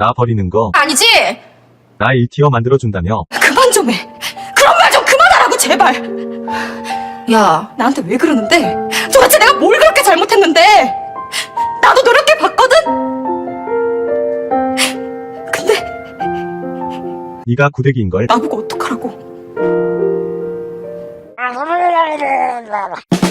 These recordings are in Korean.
나 버리는 거, 아니지? 나 1티어 만들어준다며. 그만 좀 해. 그런 말 좀 그만하라고, 제발. 야, 나한테 왜 그러는데? 도대체 내가 뭘 그렇게 잘못했는데? 나도 노력해 봤거든? 근데 네가 구대기인 걸. 나보고 어떡하라고.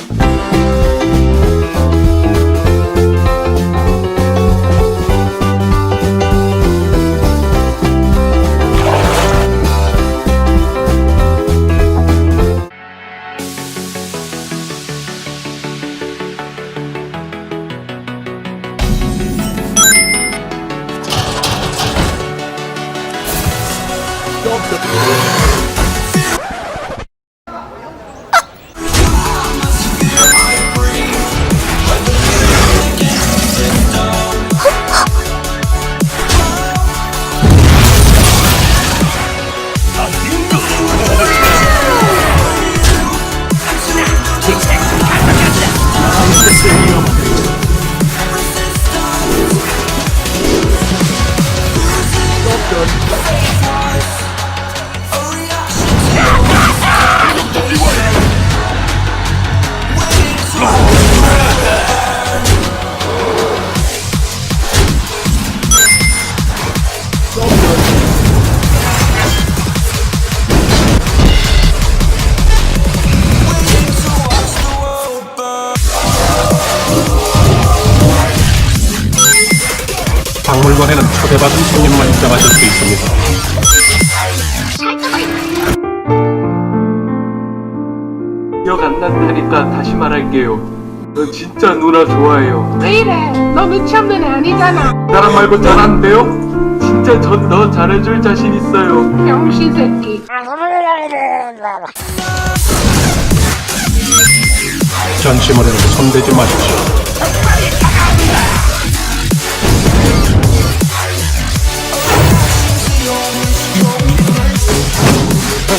the 박물관에는 초대받은 손님만 입장하실 수 있습니다. 기억 안 난다니까 다시 말할게요. 너 진짜 누나 좋아해요. 왜 이래? 너 눈치 없는 애 아니잖아. 사람 말고 잘한대요? 진짜 전 너 잘해줄 자신 있어요. 병신 새끼. 전시물에는 손대지 마십시오.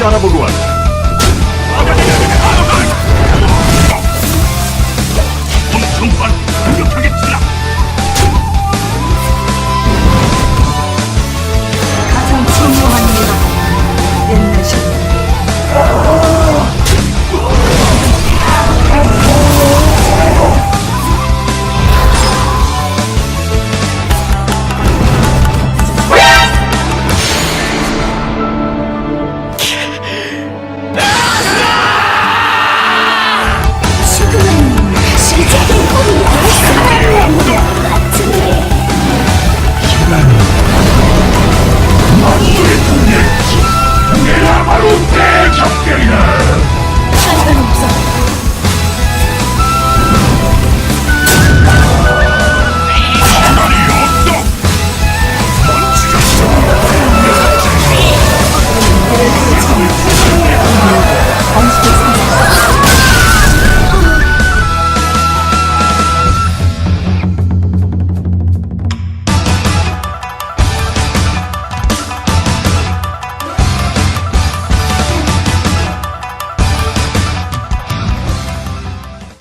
Senhora Bogona.